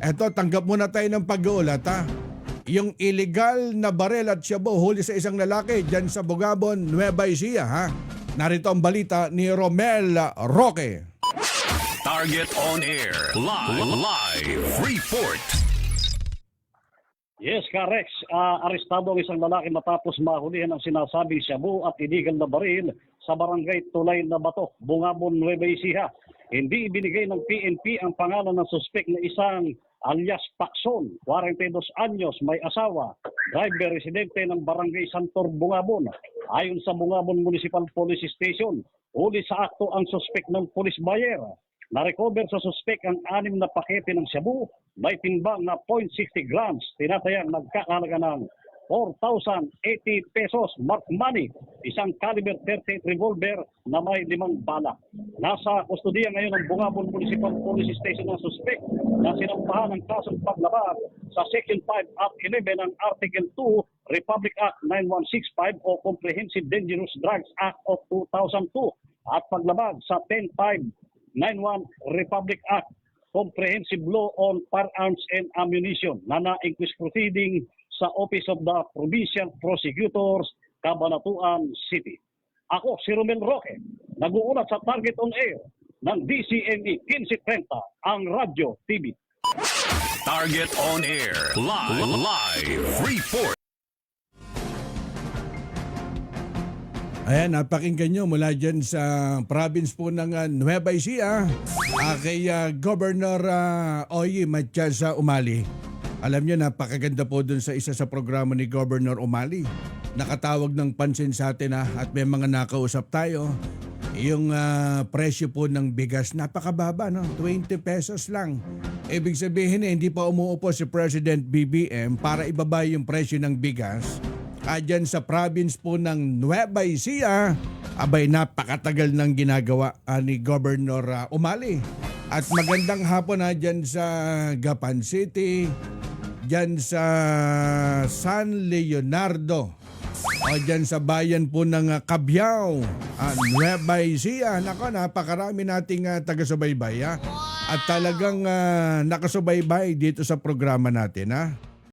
Eto, tanggap muna tayo ng pag-uulat ha. Yung illegal na barel at shabu huli sa isang lalaki dyan sa Bugabon, Nueva Ecija ha. Narito ang balita ni Romel Roque. Target on air. Live. Live. Report. Yes, Karex. Uh, arestado ang isang lalaki matapos mahulihan ang sinasabing shabu at illegal na baril sa barangay Tulay na Bato, Bungabon, Nueva Ecija. Hindi ibinigay ng PNP ang pangalan ng suspek na isang alias Pakson, 42 anyos, may asawa, driver residente ng barangay Santor, Bungabon. Ayon sa Bungabon Municipal Police Station, huli sa akto ang suspek ng police buyer. Na-recover sa suspek ang anim na pakete ng shabu, may timbang na 0.60 grams, tinatayang nagkakalaga ng 4,080 pesos mark money, isang caliber 38 revolver na may limang bala. Nasa kustudiya ngayon ng Bungabon Municipal Police Station ng suspek na sinampahan ng kasong paglabag sa Section 5 at 11 ng Article 2 Republic Act 9165 o Comprehensive Dangerous Drugs Act of 2002 at paglabag sa 105 91 Republic Act, Comprehensive Law on Firearms and Ammunition na na-inquest proceeding sa Office of the Provincial Prosecutors, Cabanatuan City. Ako, si Romel Roque, nag-uulat sa Target on Air ng DCME 1530, ang Radyo TV. Target on air. Live. Live. Report. Ayan, napakinggan nyo mula dyan sa province po ng uh, Nueva Ecija uh, kay uh, Governor uh, Oyi Matiasa Umali. Alam nyo, napakaganda po dun sa isa sa programa ni Governor Umali. Nakatawag ng pansin sa atin ha, at may mga nakausap tayo. Yung ah, presyo po ng bigas, napakababa, no? 20 pesos lang. Ibig sabihin, eh, hindi pa umuupo si President BBM para ibaba yung presyo ng bigas. Ah, dyan sa province po ng Nueva Ecija, abay napakatagal nang ginagawa ah, ni Governor ah, Umali. At magandang hapon na dyan sa Gapan City, dyan sa San Leonardo, o dyan sa bayan po ng uh, Cabiao, uh, Nueva Ecija. Nako, napakarami nating uh, taga-subaybay. Ha? At talagang uh, nakasubaybay dito sa programa natin. Ha?